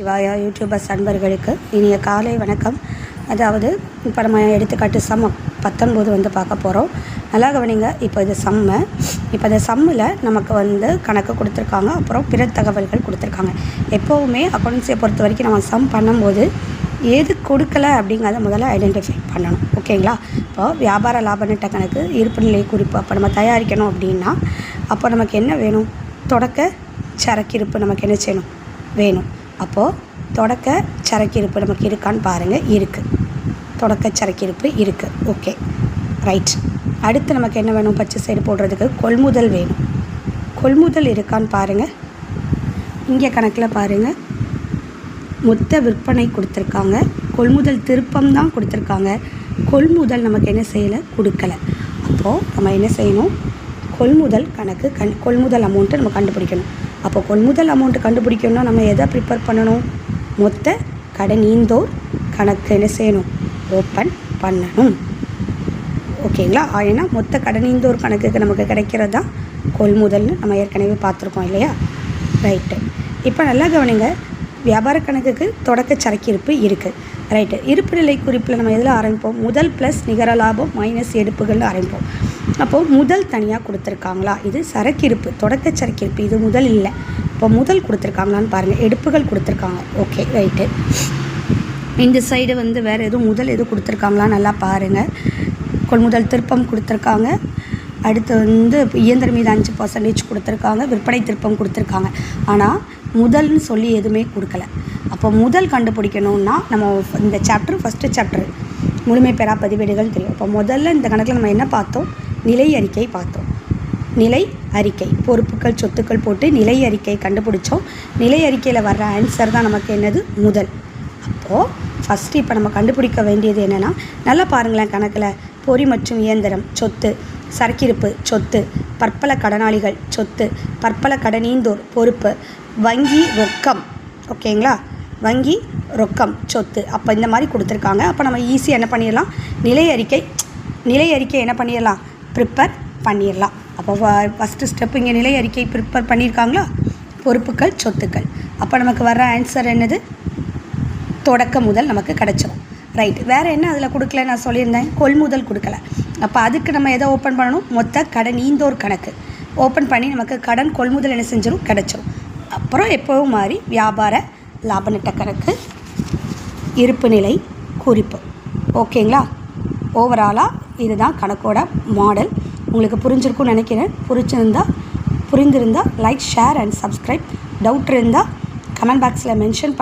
சிவாயா YouTubers அன்பர்களுக்கு இனிய காலை வணக்கம். அதாவது இப்போ நம்ம எடுத்துக்காட்டு சம்ம பத்தொன்பது வந்து பார்க்க போகிறோம் நல்லா கவனிங்க இப்போ இது சம்மு இப்போ இந்த சம்மில் நமக்கு வந்து கணக்கு கொடுத்துருக்காங்க அப்புறம் பிற தகவல்கள் கொடுத்துருக்காங்க. எப்போவுமே அக்கௌண்ட்ஸை பொறுத்த வரைக்கும் நம்ம சம் பண்ணும்போது எது கொடுக்கல அப்படிங்கிறத முதல்ல ஐடென்டிஃபை பண்ணணும். ஓகேங்களா இப்போ வியாபார லாப நட்ட கணக்கு இருப்பு நிலை குறிப்பு அப்போ நம்ம தயாரிக்கணும் அப்படின்னா அப்போ நமக்கு என்ன வேணும்? தொடக்க சரக்கிருப்பு நமக்கு என்ன செய்யணும்? வேணும். அப்போது தொடக்க சரக்கிருப்பு நமக்கு இருக்கான்னு பாருங்கள் இருக்குது தொடக்க சரக்கிருப்பு இருக்குது ஓகே ரைட் அடுத்து நமக்கு என்ன வேணும்? பச்சை சைடு போடுறதுக்கு கொள்முதல் வேணும். கொள்முதல் இருக்கான்னு பாருங்கள் இங்கே கணக்கில் பாருங்கள் மொத்த விற்பனை கொடுத்துருக்காங்க. கொள்முதல் திருப்பம் தான் கொடுத்துருக்காங்க. கொள்முதல் நமக்கு என்ன செய்யலை? கொடுக்கல. அப்போது நம்ம என்ன செய்யணும்? கொள்முதல் கணக்கு கண் கொள்முதல் அமௌண்ட்டை நம்ம கண்டுபிடிக்கணும். அப்போ கொள்முதல் அமௌண்ட்டு கண்டுபிடிக்கணும்னா நம்ம எதை ப்ரிப்பேர் பண்ணணும்? மொத்த கடன் ஈந்தோர் கணக்கு என்ன செய்யணும்? ஓப்பன் பண்ணணும். ஓகேங்களா ஏன்னா மொத்த கடனீந்தோர் கணக்குக்கு நமக்கு கிடைக்கிறது? தான் கொள்முதல்னு நம்ம ஏற்கனவே பார்த்துருக்கோம் இல்லையா? ரைட்டு இப்போ நல்லா கவனிங்க. வியாபார கணக்குக்கு தொடக்க சரக்கிருப்பு இருக்குது ரைட்டு இருப்பு நிலை குறிப்பில் நம்ம எதில் ஆரம்பிப்போம்? முதல் ப்ளஸ் நிகர லாபம் மைனஸ் எடுப்புகள்னு ஆரம்பிப்போம். அப்போது முதல் தனியாக கொடுத்துருக்காங்களா? இது சரக்கிருப்பு தொடக்க சரக்கிருப்பு. இது முதல் இல்லை. இப்போ முதல் கொடுத்துருக்காங்களான்னு பாருங்கள் எடுப்புகள் கொடுத்துருக்காங்க. ஓகே ரைட்டு இந்த சைடு வந்து வேறு எதுவும் முதல் எதுவும் கொடுத்துருக்காங்களா நல்லா பாருங்கள் கொள்முதல் திருப்பம் கொடுத்துருக்காங்க. அடுத்து வந்து இயந்திரம் மீது அஞ்சு பர்சன்டேஜ் கொடுத்துருக்காங்க. விற்பனை திருப்பம் கொடுத்துருக்காங்க. ஆனால் முதல்னு சொல்லி எதுவுமே கொடுக்கல. அப்போ முதல் கண்டுபிடிக்கணும்னா நம்ம இந்த சாப்டர் ஃபஸ்ட்டு சாப்டர் முழுமை பெறா பதிவேடுகள் தெரியும். அப்போ முதல்ல இந்த கணக்கில் நம்ம என்ன பார்த்தோம்? நிலை அறிக்கை பார்த்தோம். நிலை அறிக்கை. பொறுப்புகள் சொத்துக்கள் போட்டு நிலை அறிக்கை கண்டுபிடிச்சோம். நிலை அறிக்கையில் வர்ற ஆன்சர் தான் நமக்கு என்னது? முதல். அப்போது ஃபஸ்ட்டு இப்போ நம்ம கண்டுபிடிக்க வேண்டியது என்னென்னா நல்லா பாருங்களேன் கணக்கில். பொறி மற்றும் இயந்திரம் சொத்து. சரக்கிருப்பு சொத்து. பற்பல கடனாளிகள் சொத்து. பற்பல கடனீந்தோர் பொறுப்பு. வங்கி ரொக்கம். ஓகேங்களா? வங்கி ரொக்கம் சொத்து. அப்போ இந்த மாதிரி கொடுத்துருக்காங்க. அப்போ நம்ம ஈஸியாக என்ன பண்ணிடலாம்? நிலை அறிக்கை. நிலை அறிக்கை என்ன பண்ணிடலாம்? ப்ரிப்பேர் பண்ணிடலாம் அப்போ ஃபஸ்ட்டு ஸ்டெப் இங்கே நிலை அறிக்கை ப்ரிப்பேர் பண்ணியிருக்காங்களா பொறுப்புகள் சொத்துக்கள். அப்போ நமக்கு வர்ற ஆன்சர் என்னது? தொடக்க முதல் நமக்கு கிடச்சிரும். ரைட் வேறு என்ன அதில் கொடுக்கல நான் சொல்லியிருந்தேன்? கொள்முதல் கொடுக்கல. அப்போ அதுக்கு நம்ம எதை ஓப்பன் பண்ணணும்? மொத்த கடன் ஈந்தோர் கணக்கு. ஓப்பன் பண்ணி நமக்கு கடன் கொள்முதல் என்ன செஞ்சிடும் கிடச்சிரும். அப்புறம் எப்போவும் மாதிரி வியாபார லாப நட்ட கணக்கு இருப்பு நிலை குறிப்பு. ஓகேங்களா ஓவராலாக இதுதான் கணக்கோட மாடல் உங்களுக்கு புரிஞ்சிருக்கும்னு நினைக்கிறேன். புரிஞ்சிருந்தா புரிந்திருந்தால் like share and subscribe doubt இருந்தால் கமெண்ட் பாக்ஸில் மென்ஷன் பண்ணி.